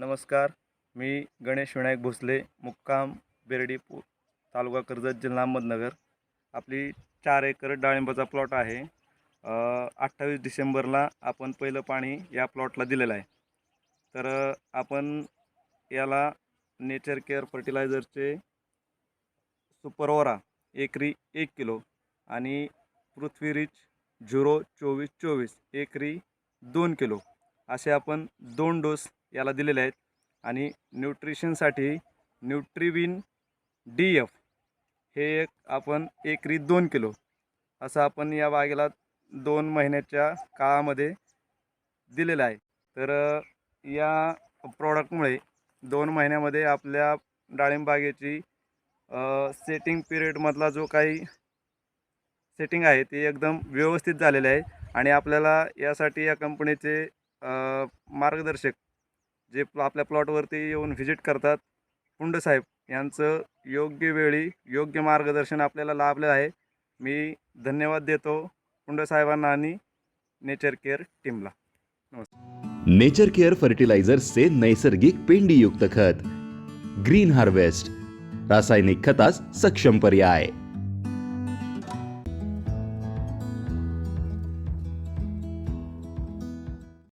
नमस्कार मी गणेश विनायक भोसले मुक्काम बेर्डी तालुका कर्जत जिल्हा अहमदनगर. आपली चार एकर डाळिंबाचा प्लॉट आहे. अठ्ठावीस डिसेंबरला आपण पहिलं पाणी या प्लॉटला दिलेलं आहे. तर आपण याला नेचर केअर फर्टिलायझरचे सुपरओरा एकरी एक किलो आणि पृथ्वीरीच झिरो चोवीस चोवीस एकरी दोन किलो. असे आपण दोन डोस याला दिलेले आहेत. आणि न्यूट्रिशनसाठी न्यूट्रिविन डी एफ हे एक आपण एकरी दोन किलो. असं आपण या बागेला दोन महिन्याच्या काळामध्ये दिलेलं आहे. तर या प्रॉडक्टमुळे दोन महिन्यामध्ये आपल्या डाळिंब बागेची सेटिंग पिरियडमधला जो काही सेटिंग आहे ते एकदम व्यवस्थित झालेले आहे. आणि आपल्याला यासाठी या कंपनीचे मार्गदर्शक जे आपल्या प्लॉटवरती येऊन व्हिजिट करतात पुंडसाहेब यांचं योग्य वेळी योग्य मार्गदर्शन आपल्याला लाभलं आहे. मी धन्यवाद देतो पुंडसाहेबांना आणि नेचर केअर टीमला. नेचर केअर फर्टिलायझर्सचे नैसर्गिक पेंडीयुक्त खत. Green harvest. रासायनिक खतास सक्षम पर्याय.